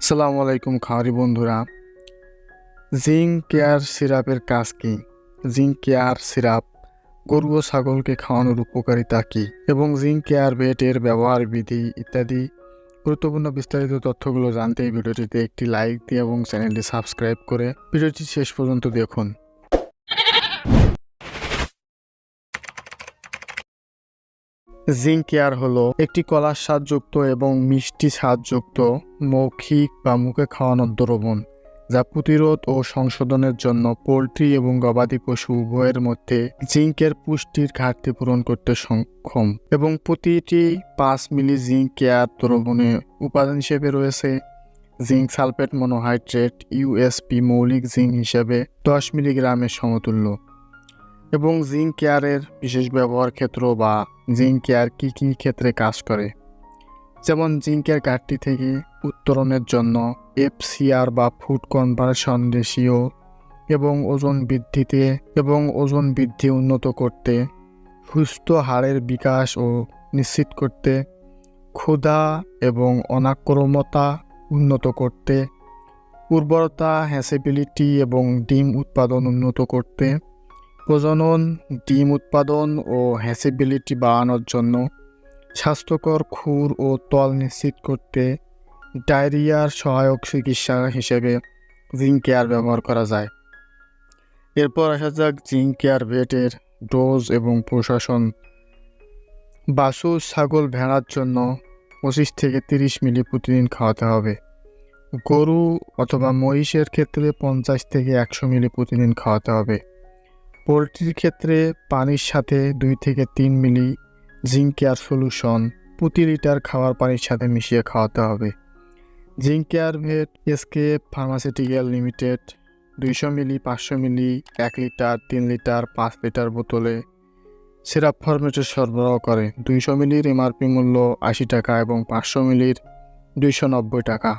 আসসালামু আলাইকুম খাওয়ারি বন্ধুরা। জিঙ্ক কেয়ার সিরাপের কাজ কী? জিঙ্ক কেয়ার সিরাপ গরু ও ছাগলকে খাওয়ানোর উপকারিতা কী? এবং জিঙ্ক কেয়ার বেটের ব্যবহার বিধি ইত্যাদি গুরুত্বপূর্ণ বিস্তারিত তথ্যগুলো জানতে এই ভিডিওটিতে একটি লাইক দিয়ে এবং চ্যানেলটি সাবস্ক্রাইব করে ভিডিওটি শেষ পর্যন্ত দেখুন। জিঙ্ক কেয়ার হলো একটি কলার স্বাদযুক্ত এবং মিষ্টি স্বাদযুক্ত মৌখিক বা মুখে খাওয়ানোর দ্রবণ, যা প্রতিরোধ ও সংশোধনের জন্য পোলট্রি এবং গবাদি পশু উভয়ের মধ্যে জিঙ্কের পুষ্টির ঘাটতি পূরণ করতে সক্ষম এবং প্রতিটি পাঁচ মিলি জিঙ্ক কেয়ার দ্রবণে উপাদান হিসেবে রয়েছে। জিঙ্ক সালফেট মনোহাইড্রেট ইউএসপি মৌলিক জিঙ্ক হিসেবে দশ মিলিগ্রামের সমতুল্য। এবং জিঙ্ক কেয়ারের বিশেষ ব্যবহার ক্ষেত্র বা জিঙ্ক কেয়ার কী কী ক্ষেত্রে কাজ করে? যেমন জিঙ্কের ঘাটতি থেকে উত্তরণের জন্য এফসিআর বা ফুড কনভার্সন রেশিও এবং ওজন বৃদ্ধিতে এবং ওজন বৃদ্ধি উন্নত করতে, সুস্থ হাড়ের বিকাশ ও নিশ্চিত করতে, ক্ষুধা এবং অনাক্রমতা উন্নত করতে, উর্বরতা, হ্যাসেবিলিটি এবং ডিম উৎপাদন উন্নত করতে প্রজনন, ডিম উৎপাদন ও হ্যাসিবিলিটি বাড়ানোর জন্য স্বাস্থ্যকর খুর ও তল নিশ্চিত করতে ডায়রিয়ার সহায়ক চিকিৎসা হিসেবে জিঙ্ক কেয়ার ব্যবহার করা যায়। এরপর আসা যাক জিঙ্ক কেয়ার ভেটের ডোজ এবং প্রশাসন। বাসু ছাগল ভেড়ার জন্য পঁচিশ থেকে তিরিশ মিলি প্রতিদিন খাওয়াতে হবে। গরু অথবা মহিষের ক্ষেত্রে পঞ্চাশ থেকে একশো মিলি প্রতিদিন খাওয়াতে হবে। পোলট্রির ক্ষেত্রে পানির সাথে দুই থেকে তিন মিলি জিঙ্ক কেয়ার সলিউশন প্রতি লিটার খাওয়ার পানির সাথে মিশিয়ে খাওয়াতে হবে। Zinc care vet SK pharmaceutical limited দুইশো মিলি, পাঁচশো মিলি, এক লিটার, তিন লিটার, পাঁচ লিটার বোতলে সিরাপ ফরম্যাটে সরবরাহ করে। দুইশো মিলির এমআরপি মূল্য আশি টাকা এবং পাঁচশো মিলির দুইশো নব্বই টাকা।